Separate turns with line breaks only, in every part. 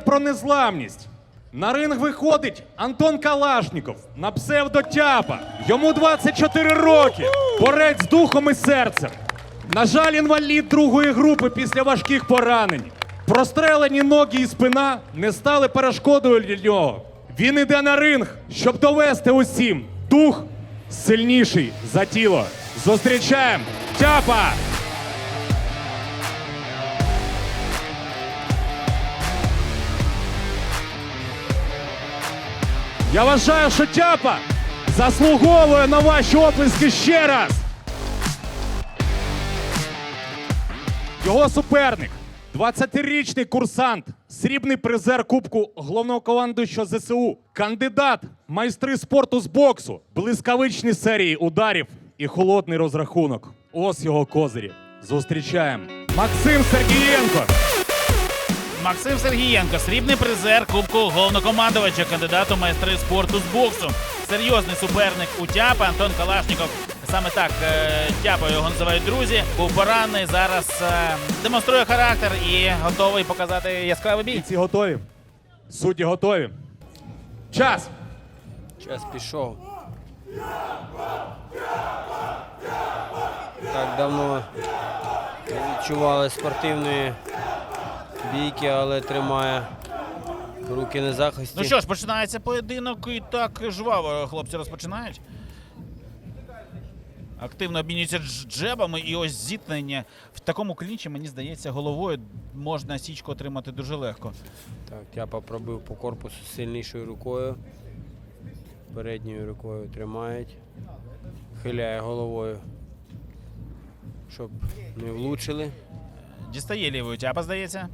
Про незламність. На ринг виходить Антон Калашніков на псевдотяпа. Йому 24 роки. Борець з духом і серцем. На жаль, інвалід другої групи після важких поранень. Прострелені ноги і спина не стали перешкодою для нього. Він іде на ринг, щоб довести усім. Дух сильніший за тіло. Зустрічаємо тяпа! Я вважаю, що тяпа заслуговує на ваші оплески ще раз. Його суперник 20-річний курсант, срібний призер Кубку головного командуючого ЗСУ, кандидат, майстри спорту з боксу, блискавичні серії ударів і холодний розрахунок. Ось його козирі. Зустрічаємо. Максим Сергієнко.
Максим Сергієнко, срібний призер Кубку головнокомандувача, кандидат у майстри спорту з боксу. Серйозний суперник у Тяпа Антон Калашніков. Саме так е, Тяпа його називають друзі. Був поранений. Зараз е, демонструє характер і готовий показати яскравий бій.
Бійці готові? Судді готові. Час!
Час пішов. Так давно відчували спортивної бійки, але тримає руки на захисті.
Ну що ж, починається поєдинок і так жваво хлопці розпочинають. Активно обмінюються джебами, і ось зіткнення в такому клінчі, мені здається, головою можна січку отримати дуже легко.
Так, тяпа пробив по корпусу сильнішою рукою. Передньою рукою тримають. Хиляє головою, щоб не влучили.
Дістає лівою тяпа, здається.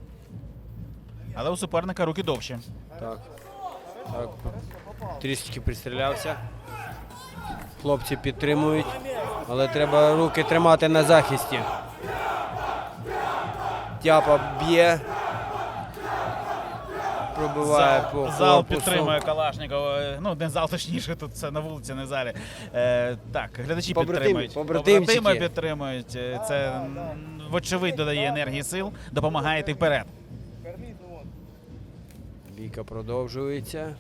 Але у суперника руки довші.
Так. Так. Трішечки пристрілявся. Хлопці підтримують, але треба руки тримати на захисті. Тяпа б'є. Пробиває
Зал,
по
зал підтримує Калашникова. Ну, не зал точніше, тут це на вулиці, не в залі. Е, так, глядачі
Побратими,
підтримують. Побратими підтримують. Е, Це вочевидь додає енергії сил, допомагає йти вперед.
Бійка продовжується.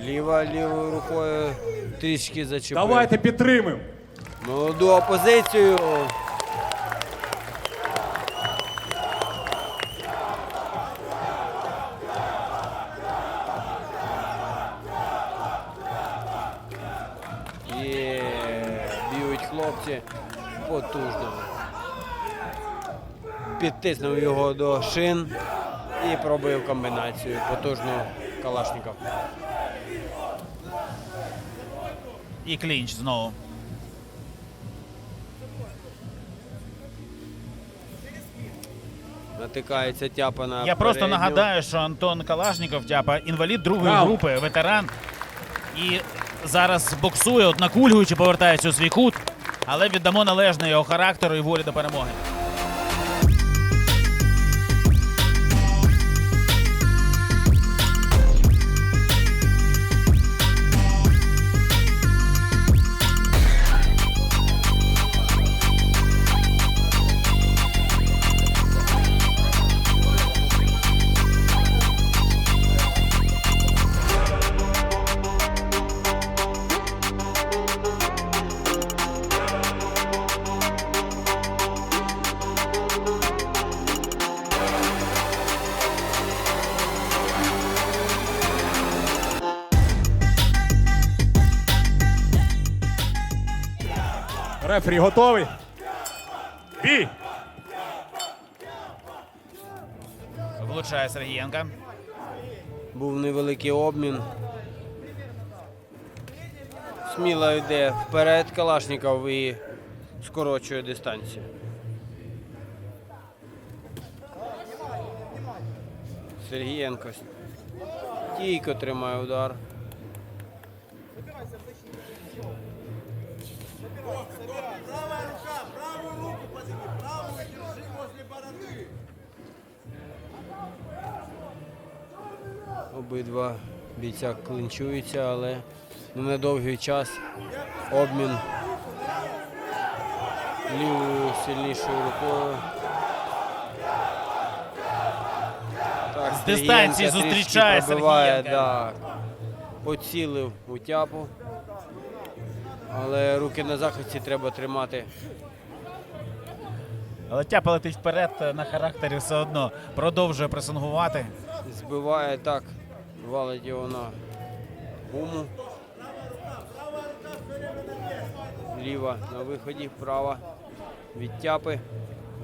Ліва лівою рукою трішки зачепив.
Давайте підтримуємо.
Молоду опозицію. Є, б'ють хлопці потужно. Підтиснув його до шин і пробив комбінацію потужну Калашников.
І клінч знову.
Натикається тяпа на
Я просто нагадаю, що Антон Калашніков, тяпа, інвалід другої
Раунд.
групи, ветеран. І зараз боксує, от накульгуючи, повертається у свій кут. Але віддамо належне його характеру і волі до перемоги.
Рефері готовий. Бій!
Влучає Сергієнка.
Був невеликий обмін. Сміло йде вперед Калашников і скорочує дистанцію. Сергієнко стійко тримає удар. обидва бійця клинчуються, але ну, на довгий час обмін лівою сильнішою рукою.
Так, З дистанції
Сергієнка
зустрічає
пробиває,
Сергієнка.
да. Поцілив у тяпу. Але руки на захисті треба тримати.
Але тяпа летить вперед на характері все одно продовжує пресингувати.
Збиває так валить його на гуму. Ліва на виході, права від тяпи.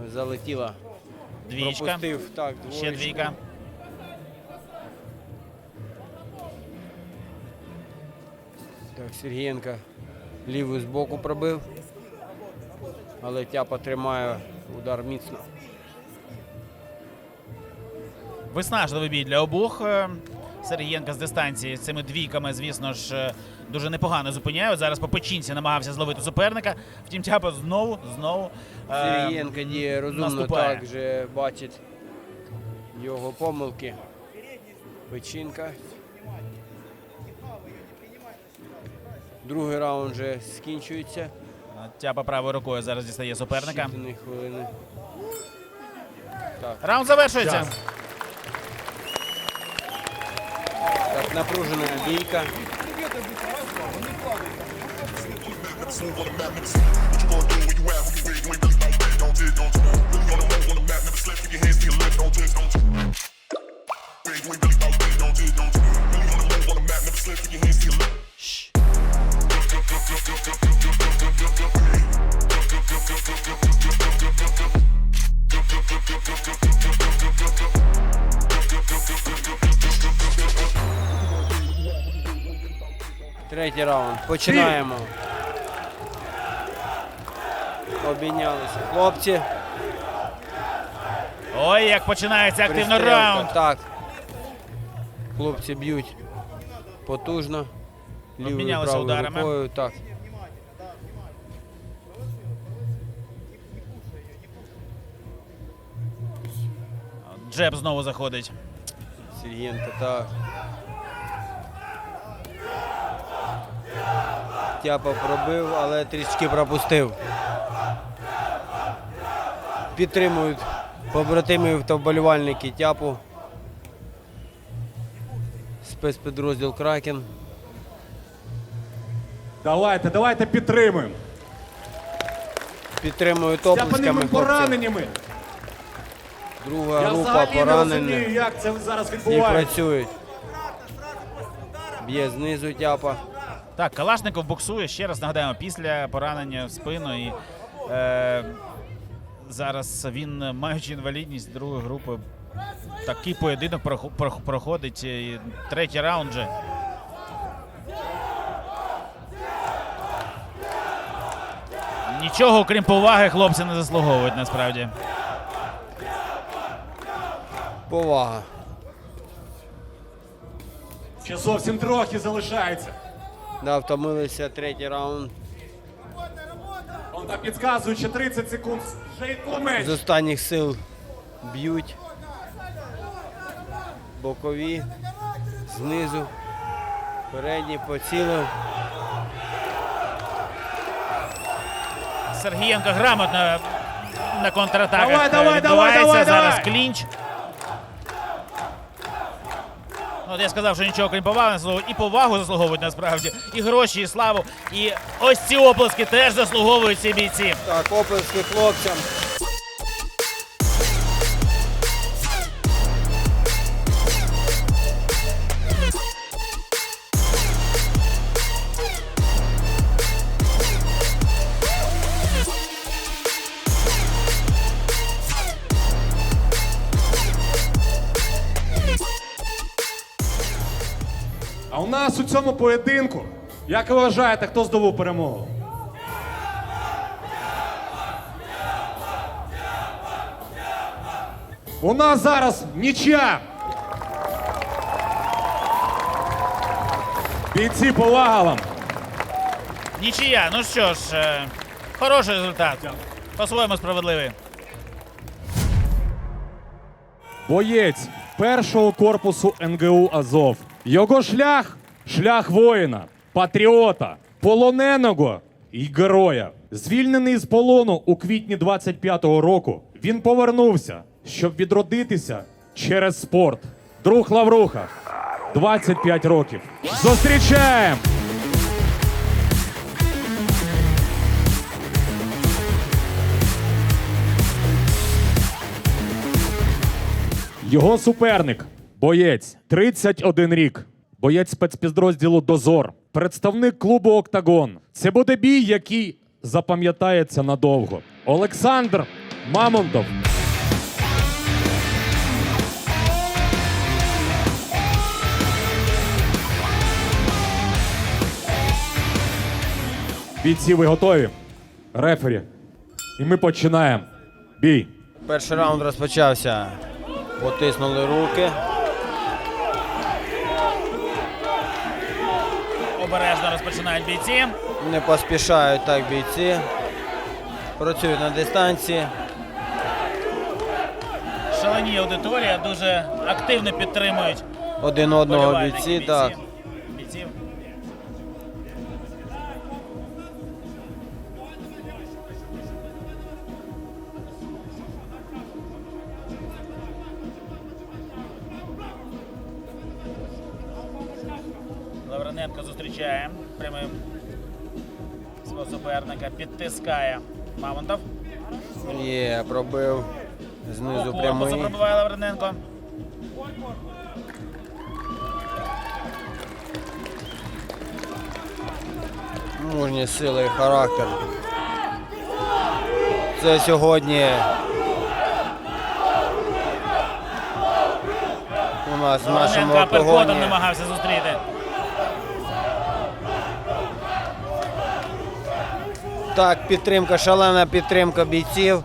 Залетіла.
Двічка.
Пропустив так,
Ще двійка.
Так, Сергієнка лівий з боку пробив. Але тяпа тримає удар міцно.
Виснажливий бій для обох. Сергієнка з дистанції з цими двійками, звісно ж, е, дуже непогано зупиняють. Зараз по печінці намагався зловити суперника. Втім, тяпа знову, знову. е,
Сергієнка діє розумно,
наступає.
так вже бачить його помилки. Печінка. Другий раунд вже скінчується.
Тяпа правою рукою зараз дістає суперника.
Хвилини. Так,
Раунд завершується.
Напружена бійка. Третій раунд. Починаємо. Обійнялися хлопці.
Ой, як починається активно
Пристрілка,
раунд.
Так. Хлопці б'ють потужно. Лівою
Обмінялися
правою
ударами.
рукою. Так.
Джеб знову заходить.
Сергієнко, так. Тяпа пробив, але трішки пропустив. Підтримують побратимів та вболівальники тяпу. Спецпідрозділ Кракен.
Давайте, давайте підтримуємо.
Підтримують оплесками
пораненнями.
Друга
Я
група
взагалі не розумію, як це зараз
І
відбувається.
працюють. Б'є знизу тяпа.
Так, Калашников боксує ще раз нагадаємо після поранення в спину. І е, зараз він, маючи інвалідність другої групи, такий поєдинок проходить. І третій раунд вже. Нічого, крім поваги, хлопці не заслуговують насправді.
Повага.
Ще зовсім трохи залишається.
Да, втомилися третій раунд.
Он там підказує, ще 30 секунд.
З останніх сил б'ють. Бокові. Знизу. Передній поцілив.
Сергієнко грамотно на контратаках
Давай, давай,
відбувається.
давай, давай,
Зараз
давай.
клінч. Ну, От я сказав, що нічого крім поваги не заслуговують. І повагу заслуговують насправді, і гроші, і славу. І ось ці оплески теж заслуговують ці бійці.
Так, оплески хлопцям.
Нас у цьому поєдинку, як ви вважаєте, хто здобув перемогу? У нас зараз нічия. Бійці, повага вам.
Нічия. Ну що ж, е, хороший результат. По-своєму справедливий.
Боєць першого корпусу НГУ Азов. Його шлях шлях воїна, патріота, полоненого і героя. Звільнений з полону у квітні 25-го року, він повернувся, щоб відродитися через спорт. Друг Лавруха. 25 років. Зустрічаємо! Його суперник боєць 31 рік. Боєць спецпідрозділу Дозор. Представник клубу Октагон. Це буде бій, який запам'ятається надовго. Олександр Мамонтов. Бійці, ви готові? Рефері. І ми починаємо. Бій.
Перший раунд розпочався. Потиснули руки.
Обережно розпочинають бійці.
Не поспішають так бійці. Працюють на дистанції.
Шалені аудиторія дуже активно підтримують
Один одного
бійці.
бійці. Так.
Лаврененко зустрічає прямим свого суперника, підтискає Мамонтов.
Є, пробив. Знизу прямий.
пробиває Лаврененко.
Мужні сили і характер. Це сьогодні. У нас в нашому октагоні.
намагався зустріти.
Так, підтримка, шалена підтримка бійців.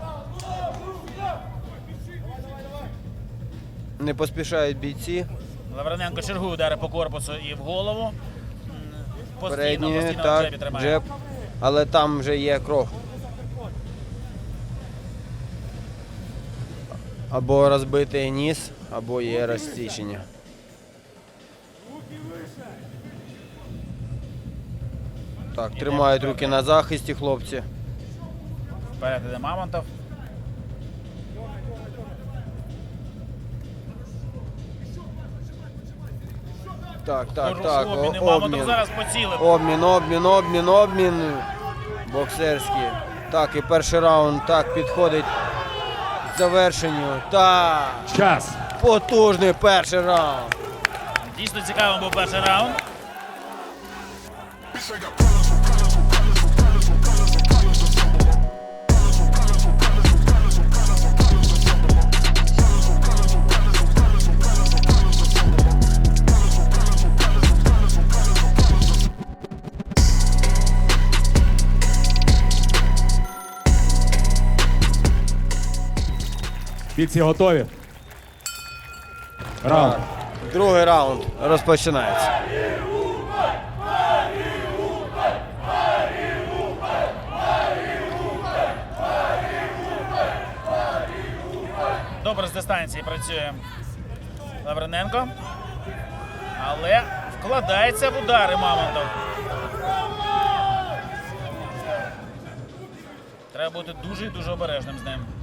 Не поспішають бійці.
Лаврененко чергує удари по корпусу і в голову. Постійно,
Передні,
постійно
так,
джебі тримає.
джеб. Але там вже є кров. Або розбитий ніс, або є розсічення. Так, тримають руки на захисті, хлопці.
Вперед іде Мамонтов.
Так, так, так.
Мамонтов
Обмін.
зараз поцілив.
Обмін, обмін, обмін, обмін. Боксерський. Так, і перший раунд так підходить к завершенню. Так.
Час.
Потужний перший раунд.
Дійсно цікавим був перший раунд.
Бійці готові. Раунд.
Другий раунд розпочинається.
Добре з дистанції працює Лаврененко. Але вкладається в удари Мамонтов. Треба бути дуже і дуже обережним з ним.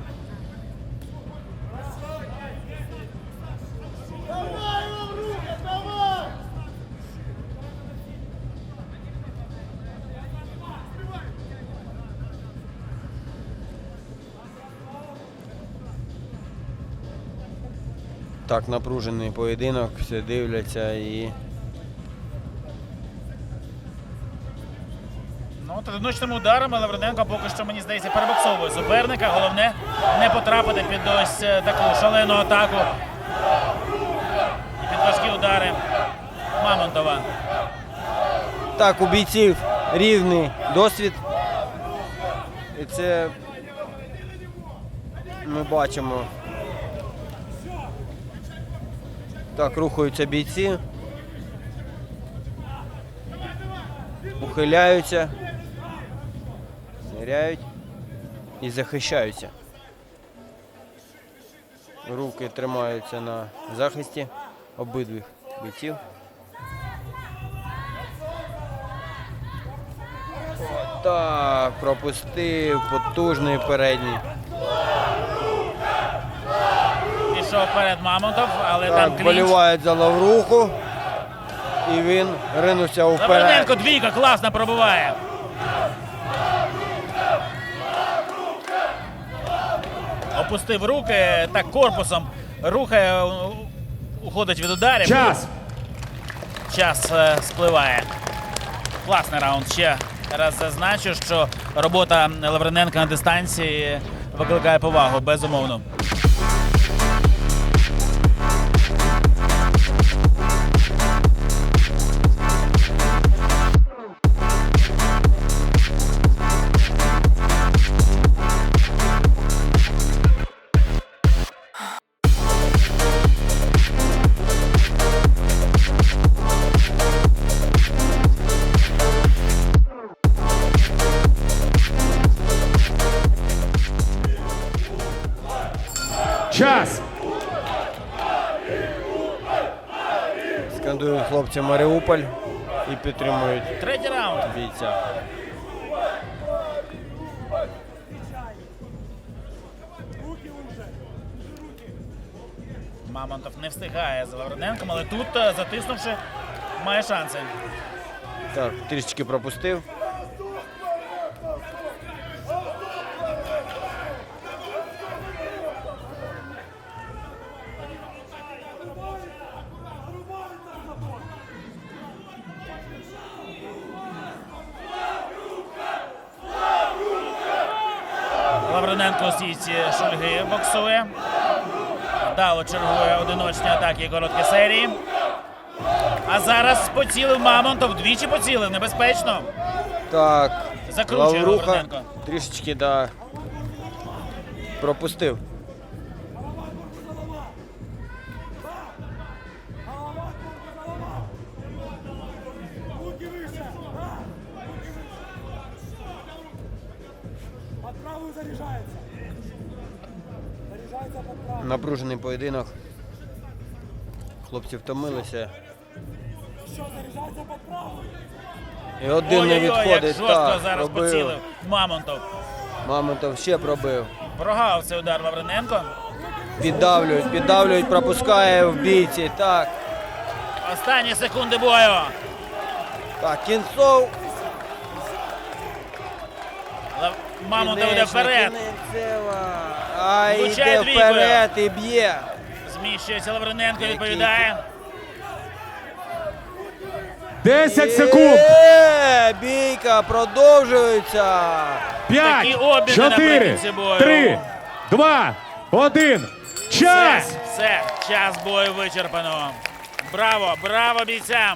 Так, напружений поєдинок, все дивляться і.
Ну, одиночними ударами Лаврененко поки що, мені здається, перебоксовує суперника. Головне не потрапити під ось е, таку шалену атаку. І під важкі удари Мамонтова.
Так, у бійців рівний досвід. І це ми бачимо. Так, рухаються бійці. Ухиляються. Ниряють і захищаються. Руки тримаються на захисті обидвих бійців. Так, пропустив потужний передній.
Пішов вперед Мамонтов, але
Так,
там клінч.
болівають за Лавруху. І він ринувся вперед.
Лавриненко двійка класно пробиває. Опустив руки, так корпусом рухає, уходить від ударів.
Час!
Час е, спливає. Класний раунд. Ще раз зазначу, що робота Лавриненка на дистанції викликає повагу, безумовно.
Скандують Маріуполь і підтримують
Третій раунд.
бійця.
Мамонтов не встигає за Лавриненком, але тут, е, затиснувши, має шанси.
Так, трішечки пропустив.
Лавриненко у стійці шульги боксує. Вдало чергує одиночні атаки і короткі серії. А зараз поцілив Мамонтов, двічі поцілив, небезпечно.
Так,
Закручує
Лавруха
Лавриненко.
трішечки да, пропустив.
Под правую заряжается.
Напружений поєдинок. Хлопці втомилися. І один не
Ой-ой-ой, як
відходить.
жорстко
Так,
зараз
пробив.
поцілив Мамонтов.
Мамонтов ще пробив.
Прогав цей удар Лавриненко.
Піддавлюють, піддавлюють, пропускає в бійці. Так,
Останні секунди бою.
так, кінцов.
Мамонтов йде вперед.
А йде вперед і б'є.
Зміщується Лавриненко, відповідає.
10 секунд!
Є, бійка продовжується.
П'ять,
Такі обміни
чотири,
наприкінці бою.
три, два, один.
Все,
Час!
все, час бою вичерпано. Браво, браво бійцям!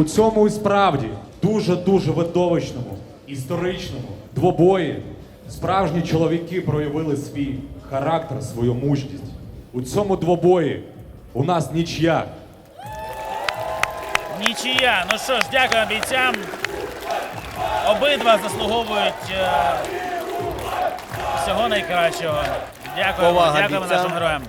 У цьому і справді дуже-дуже видовищному, історичному двобої справжні чоловіки проявили свій характер, свою мужність. У цьому двобої у нас нічия.
Нічия. Ну що ж, дякую бійцям. Обидва заслуговують е, всього найкращого. Дякуємо,
Повага
дякуємо
бійцям.
нашим героям.